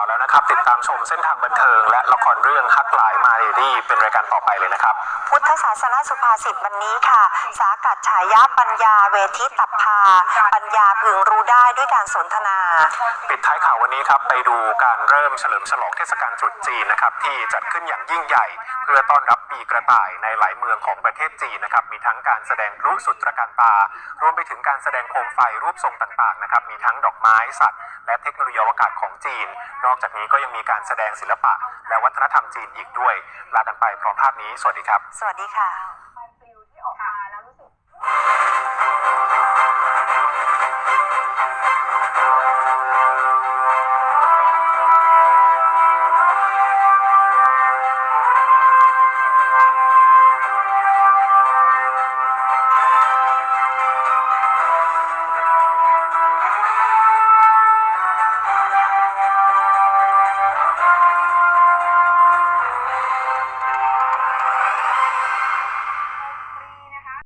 าวแล้วนะครับ ติดตามชมเส้นทางบันเทิงและละครเรื่องฮักหลาย มาเรดี้เป็นรายการต่อไปเลยนะครับ พุทธศาสนสุภาษิตวันนี้ค่ะ สากัดฉายาปัญญาเวทิตับพา ปัญญาพึงรู้ได้ด้วยการสนทนา ปิดท้ายข่าววันนี้ครับไปดูการเริ่มเฉลิมฉลองเทศกาลตรุษจีนนะครับที่จัดขึ้นอย่างยิ่งใหญ่ เพื่อต้อนรับปีกระต่ายในหลายเมืองของประเทศจีนนะครับมีทั้งการแสดงพลุสุดตระการตารวมไปถึงการแสดงโคมไฟรูปทรงต่างๆนะครับมีทั้งดอกไม้สัตว์ และเทคโนโลยีอวกาศของจีน นอกจากนี้ก็ยังมีการแสดงศิลปะ และวัฒนธรรมจีนอีกด้วยลากันไปพร้อมภาพนี้ สวัสดีครับ สวัสดีค่ะ